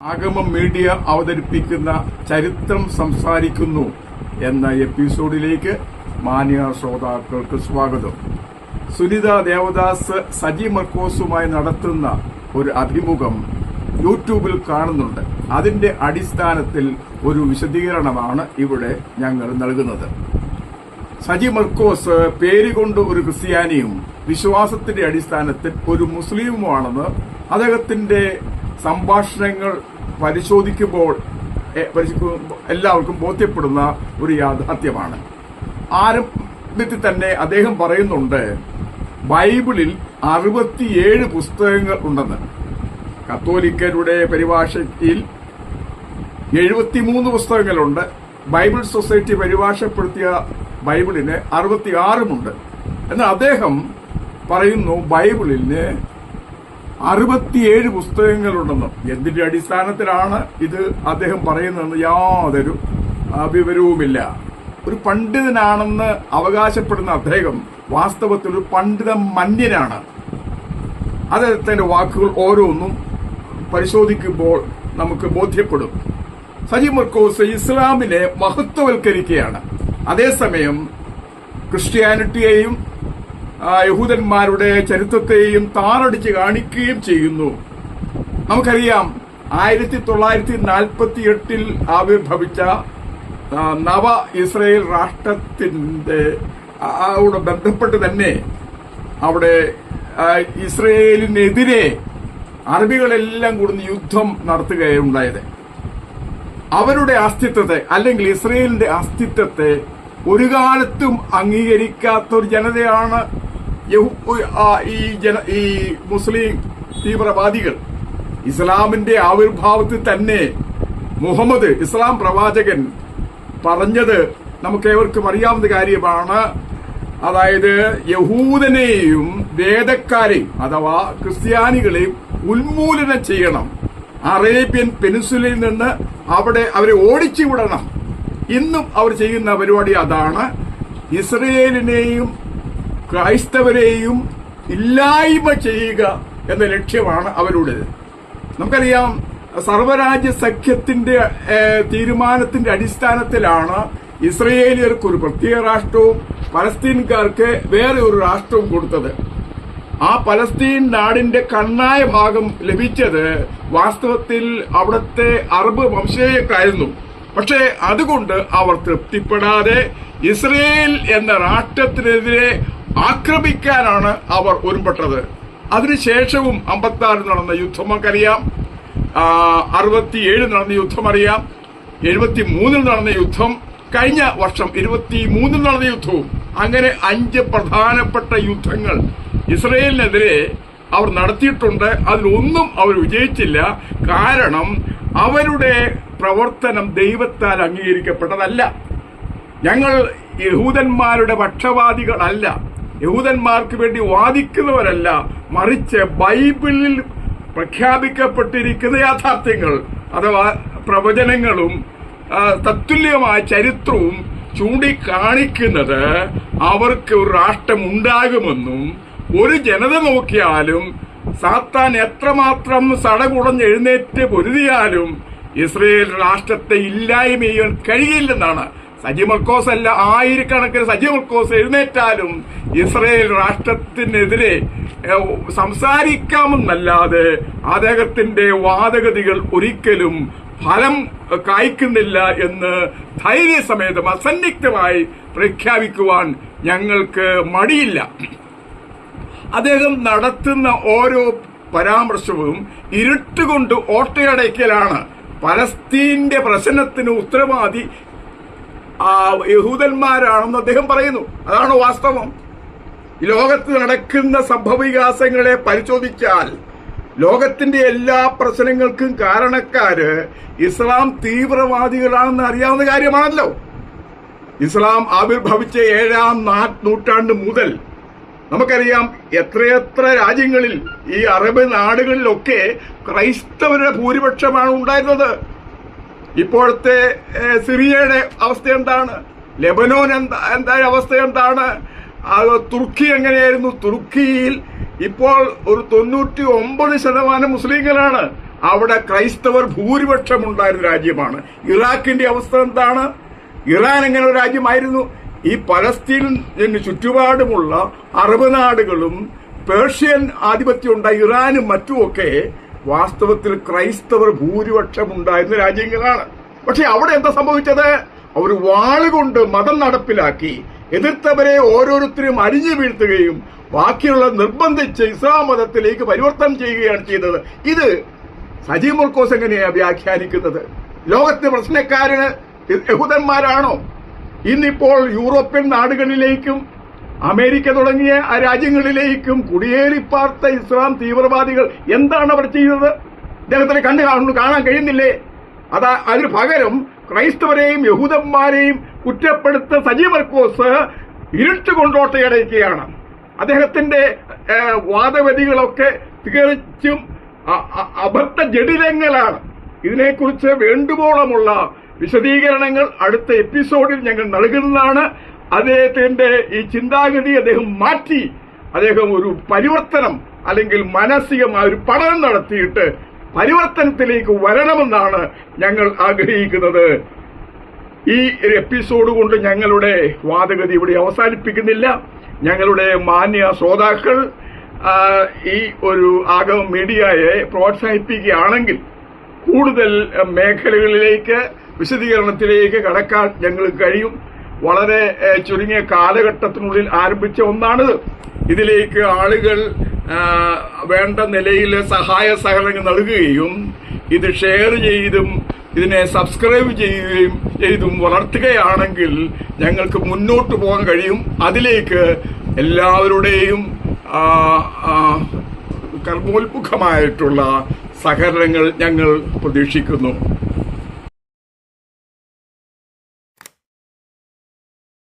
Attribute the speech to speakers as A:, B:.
A: ആഗമം media അവതരിപ്പിക്കുന്ന ചരിത്രം സംസാരിക്കുന്നു എന്ന എപ്പിസോഡിലേക്ക് മാന്യ ശ്രോതാക്കൾക്ക് സ്വാഗതം. സുനിത ദേവദാസ് സജി മർക്കോസുമായി നടത്തുന്ന ഒരു അഭിമുഖം യൂട്യൂബിൽ കാണുന്നുണ്ട്. അതിന്റെ അടിസ്ഥാനത്തിൽ ഒരു വിശദീകരണമാണ് ഇവിടെ ഞങ്ങൾ നൽകുന്നത്. സജി മർക്കോസ് പേരുകൊണ്ട് ഒരു ക്രിസ്ത്യാനിയും വിശ്വാസത്തിന്റെ അടിസ്ഥാനത്തിൽ ഒരു മുസ്ലിമുമാണെന്ന് അദ്ദേഹത്തിന്റെ സംഭാഷണങ്ങൾ പരിശോധിക്കുമ്പോൾ എല്ലാവർക്കും ബോധ്യപ്പെടുന്ന ഒരു യാഥാർത്ഥ്യമാണ്. ആരംഭത്തിൽ തന്നെ അദ്ദേഹം പറയുന്നുണ്ട് ബൈബിളിൽ അറുപത്തിയേഴ് പുസ്തകങ്ങൾ ഉണ്ടെന്ന്. കത്തോലിക്കരുടെ പരിഭാഷയിൽ എഴുപത്തിമൂന്ന് പുസ്തകങ്ങളുണ്ട്. ബൈബിൾ സൊസൈറ്റി പരിഭാഷപ്പെടുത്തിയ ബൈബിളിന് അറുപത്തിയാറുമുണ്ട്. എന്നാൽ അദ്ദേഹം പറയുന്നു ബൈബിളിന് അറുപത്തിയേഴ് പുസ്തകങ്ങളുണ്ടെന്നും. എന്തിന്റെ അടിസ്ഥാനത്തിലാണ് ഇത് അദ്ദേഹം പറയുന്നതെന്ന് യാതൊരു വിവരവുമില്ല ഒരു പണ്ഡിതനാണെന്ന് അവകാശപ്പെടുന്ന അദ്ദേഹം വാസ്തവത്തിൽ ഒരു പണ്ഡിത മന്യനാണ്. അദ്ദേഹത്തിന്റെ വാക്കുകൾ ഓരോന്നും പരിശോധിക്കുമ്പോൾ നമുക്ക് ബോധ്യപ്പെടും. സജി മുർക്കോസ് ഇസ്ലാമിനെ മഹത്വവൽക്കരിക്കുകയാണ്. അതേസമയം ക്രിസ്ത്യാനിറ്റിയെയും യഹൂദന്മാരുടെ ചരിത്രത്തെയും താറടിച്ച് കാണിക്കുകയും ചെയ്യുന്നു. നമുക്കറിയാം ആയിരത്തി തൊള്ളായിരത്തി നാൽപ്പത്തി എട്ടിൽ ആവിർഭവിച്ച നവ ഇസ്രയേൽ രാഷ്ട്രത്തിന്റെ അവിടെ ബന്ധപ്പെട്ട് തന്നെ അവിടെ ഇസ്രയേലിനെതിരെ അറബികളെല്ലാം കൂടുന്ന യുദ്ധം നടത്തുകയുണ്ടായത് അവരുടെ അസ്തിത്വത്തെ അല്ലെങ്കിൽ ഇസ്രയേലിന്റെ അസ്തിത്വത്തെ ഒരു കാലത്തും അംഗീകരിക്കാത്തൊരു ജനതയാണ് ഈ ജന ഈ മുസ്ലിം തീവ്രവാദികൾ ഇസ്ലാമിന്റെ ആവിർഭാവത്തിൽ തന്നെ മുഹമ്മദ് ഇസ്ലാം പ്രവാചകൻ പറഞ്ഞത് നമുക്ക് ഏവർക്കും അറിയാവുന്ന കാര്യമാണ്. അതായത് യഹൂദനെയും വേദക്കാരെയും അഥവാ ക്രിസ്ത്യാനികളെയും ഉന്മൂലനം ചെയ്യണം. അറേബ്യൻ പെനിൻസുലയിൽ നിന്ന് അവിടെ അവരെ ഓടിച്ചു വിടണം ഇന്നും അവർ ചെയ്യുന്ന പരിപാടി അതാണ്. ഇസ്രയേലിനെയും ക്രൈസ്തവരെയും ഇല്ലായ്മ ചെയ്യുക എന്ന ലക്ഷ്യമാണ് അവരുടേത്. നമുക്കറിയാം സർവരാജ്യ സഖ്യത്തിന്റെ തീരുമാനത്തിന്റെ അടിസ്ഥാനത്തിലാണ് ഇസ്രയേലിയർക്ക് ഒരു പ്രത്യേക രാഷ്ട്രവും പലസ്തീൻകാർക്ക് വേറെ ഒരു രാഷ്ട്രവും കൊടുത്തത്. ആ പലസ്തീൻ നാടിന്റെ കണ്ണായ ഭാഗം ലഭിച്ചത് വാസ്തവത്തിൽ അവിടുത്തെ അറബ് വംശീയക്കായിരുന്നു പക്ഷേ അതുകൊണ്ട് അവർ തൃപ്തിപ്പെടാതെ ഇസ്രയേൽ എന്ന രാഷ്ട്രത്തിനെതിരെ ആക്രമിക്കാനാണ് അവർ ഒരുമ്പെട്ടത്. അതിനുശേഷവും അമ്പത്തി ആറിൽ നടന്ന യുദ്ധം നമുക്കറിയാം. അറുപത്തിയേഴ് നടന്ന യുദ്ധം അറിയാം. എഴുപത്തി മൂന്നിൽ നടന്ന യുദ്ധം. കഴിഞ്ഞ വർഷം ഇരുപത്തി മൂന്നിൽ നടന്ന യുദ്ധവും. അങ്ങനെ അഞ്ച് പ്രധാനപ്പെട്ട യുദ്ധങ്ങൾ ഇസ്രയേലിനെതിരെ അവർ നടത്തിയിട്ടുണ്ട്. അതിലൊന്നും അവർ വിജയിച്ചില്ല. കാരണം അവരുടെ പ്രവർത്തനം ദൈവത്താൽ അംഗീകരിക്കപ്പെട്ടതല്ല. ഞങ്ങൾ യഹൂദന്മാരുടെ പക്ഷപാതികളല്ല യഹൂദന്മാർക്ക് വേണ്ടി വാദിക്കുന്നവരല്ല മറിച്ച് ബൈബിളിൽ പ്രഖ്യാപിക്കപ്പെട്ടിരിക്കുന്ന യാഥാർത്ഥ്യങ്ങൾ അഥവാ പ്രവചനങ്ങളും തത്തുല്യമായ ചരിത്രവും ചൂണ്ടിക്കാണിക്കുന്നത് അവർക്ക് ഒരു രാഷ്ട്രം ഉണ്ടാകുമെന്നും ഒരു ജനത നോക്കിയാലും സാത്താൻ എത്രമാത്രം സടകുടഞ്ഞ് എഴുന്നേറ്റ് പൊരുതിയാലും ഇസ്രയേൽ രാഷ്ട്രത്തെ ഇല്ലായ്മ ചെയ്യാൻ കഴിയില്ലെന്നാണ് സജി മർക്കോസ് അല്ല ആയിരക്കണക്കിന് സജി മർക്കോസ് എഴുന്നേറ്റാലും ഇസ്രയേൽ രാഷ്ട്രത്തിനെതിരെ സംസാരിക്കാമെന്നല്ലാതെ അദ്ദേഹത്തിന്റെ വാദഗതികൾ ഒരിക്കലും ഫലം കായ്ക്കുന്നില്ല എന്ന് ധൈര്യസമേതം അസന്നിഗ്ധമായി പ്രഖ്യാപിക്കുവാൻ ഞങ്ങൾക്ക് മടിയില്ല. അദ്ദേഹം നടത്തുന്ന ഓരോ പരാമർശവും ഇരുട്ടുകൊണ്ട് ഓട്ടയടയ്ക്കലാണ്. പലസ്തീന്റെ പ്രശ്നത്തിന് ഉത്തരവാദി യഹൂദന്മാരാണെന്ന് അദ്ദേഹം പറയുന്നു. അതാണ് വാസ്തവം. ലോകത്ത് നടക്കുന്ന സംഭവവികാസങ്ങളെ പരിശോധിച്ചാൽ ലോകത്തിന്റെ എല്ലാ പ്രശ്നങ്ങൾക്കും കാരണക്കാര് ഇസ്ലാം തീവ്രവാദികളാണെന്ന് അറിയാവുന്ന കാര്യമാണല്ലോ. ഇസ്ലാം ആവിർഭവിച്ച ഏഴാം നൂറ്റാണ്ട് മുതൽ നമുക്കറിയാം എത്രയെത്ര രാജ്യങ്ങളിൽ ഈ അറബ് നാടുകളിലൊക്കെ ക്രൈസ്തവരുടെ ഭൂരിപക്ഷമാണ് ഉണ്ടായിരുന്നത്. ഇപ്പോഴത്തെ സിറിയയുടെ അവസ്ഥ എന്താണ്? ലെബനോൻ എന്താ എന്താ അവസ്ഥ എന്താണ്? തുർക്കി എങ്ങനെയായിരുന്നു? തുർക്കിയിൽ ഇപ്പോൾ ഒരു തൊണ്ണൂറ്റി ഒമ്പത് ശതമാനം മുസ്ലിങ്ങളാണ്. അവിടെ ക്രൈസ്തവർ ഭൂരിപക്ഷം ഉണ്ടായിരുന്ന രാജ്യമാണ്. ഇറാഖിന്റെ അവസ്ഥ എന്താണ്? ഇറാൻ എങ്ങനെ ഒരു രാജ്യമായിരുന്നു? ഈ പലസ്തീനിന് ചുറ്റുപാടുമുള്ള അറബ് നാടുകളും പേർഷ്യൻ ആധിപത്യം ഉണ്ടായി ഇറാനും മറ്റുമൊക്കെ വാസ്തവത്തിൽ ക്രൈസ്തവർ ഭൂരിപക്ഷം ഉണ്ടായിരുന്ന രാജ്യങ്ങളാണ്. പക്ഷെ അവിടെ എന്താ സംഭവിച്ചത്? അവർ വാളുകൊണ്ട് മതം നടപ്പിലാക്കി എതിർത്തവരെ ഓരോരുത്തരും അരിഞ്ഞു വീഴ്ത്തുകയും ബാക്കിയുള്ള നിർബന്ധിച്ച് ഇസ്ലാം മതത്തിലേക്ക് പരിവർത്തനം ചെയ്യുകയാണ് ചെയ്തത്. ഇത് സജീവ് മുർക്കോസ് എങ്ങനെയാണ് വ്യാഖ്യാനിക്കുന്നത്? ലോകത്തെ പ്രശ്നക്കാരന് യഹൂദന്മാരാണോ? ഇന്നിപ്പോൾ യൂറോപ്യൻ നാടുകളിലേക്കും അമേരിക്ക തുടങ്ങിയ ആ രാജ്യങ്ങളിലേക്കും കുടിയേറിപ്പാർത്ത ഇസ്ലാം തീവ്രവാദികൾ എന്താണ് അവർ ചെയ്തത് അദ്ദേഹത്തിന് കണ്ടു കാണുന്നു കാണാൻ കഴിയുന്നില്ലേ? അതാ അതിന് പകരം ക്രൈസ്തവരെയും യഹൂദന്മാരെയും കുറ്റപ്പെടുത്ത സജീവർ കോസ് ഇരുട്ട് കൊണ്ടോട്ടയടയ്ക്കുകയാണ് അദ്ദേഹത്തിന്റെ വാദവതികളൊക്കെ തികച്ചും അബദ്ധ ജടിലങ്ങളാണ്. ഇതിനെക്കുറിച്ച് വേണ്ടുവോളമുള്ള വിശദീകരണങ്ങൾ അടുത്ത എപ്പിസോഡിൽ ഞങ്ങൾ നൽകുന്നതാണ്. അദ്ദേഹത്തിന്റെ ഈ ചിന്താഗതി അദ്ദേഹം മാറ്റി. അദ്ദേഹം ഒരു പരിവർത്തനം അല്ലെങ്കിൽ മാനസികമായ ഒരു പഠനം നടത്തിയിട്ട് പരിവർത്തനത്തിലേക്ക് വരണമെന്നാണ് ഞങ്ങൾ ആഗ്രഹിക്കുന്നത്. ഈ ഒരു എപ്പിസോഡ് കൊണ്ട് ഞങ്ങളുടെ വാദഗതി ഇവിടെ അവസാനിപ്പിക്കുന്നില്ല. ഞങ്ങളുടെ മാന്യ ശ്രോതാക്കൾ ഈ ഒരു ആഗമ മീഡിയയെ പ്രോത്സാഹിപ്പിക്കുകയാണെങ്കിൽ കൂടുതൽ മേഖലകളിലേക്ക് വിശദീകരണത്തിലേക്ക് കടക്കാൻ ഞങ്ങൾക്ക് കഴിയും. വളരെ ചുരുങ്ങിയ കാലഘട്ടത്തിനുള്ളിൽ ആരംഭിച്ച ഒന്നാണിത് ഇതിലേക്ക് ആളുകൾ വേണ്ട നിലയിൽ സഹായ സഹകരണങ്ങൾ നൽകുകയും ഇത് ഷെയർ ചെയ്തും ഇതിനെ സബ്സ്ക്രൈബ് ചെയ്യുകയും ചെയ്തും വളർത്തുകയാണെങ്കിൽ ഞങ്ങൾക്ക് മുന്നോട്ട് പോകാൻ കഴിയും. അതിലേക്ക് എല്ലാവരുടെയും കർമ്മോത്മുഖമായിട്ടുള്ള സഹകരണങ്ങൾ ഞങ്ങൾ പ്രതീക്ഷിക്കുന്നു.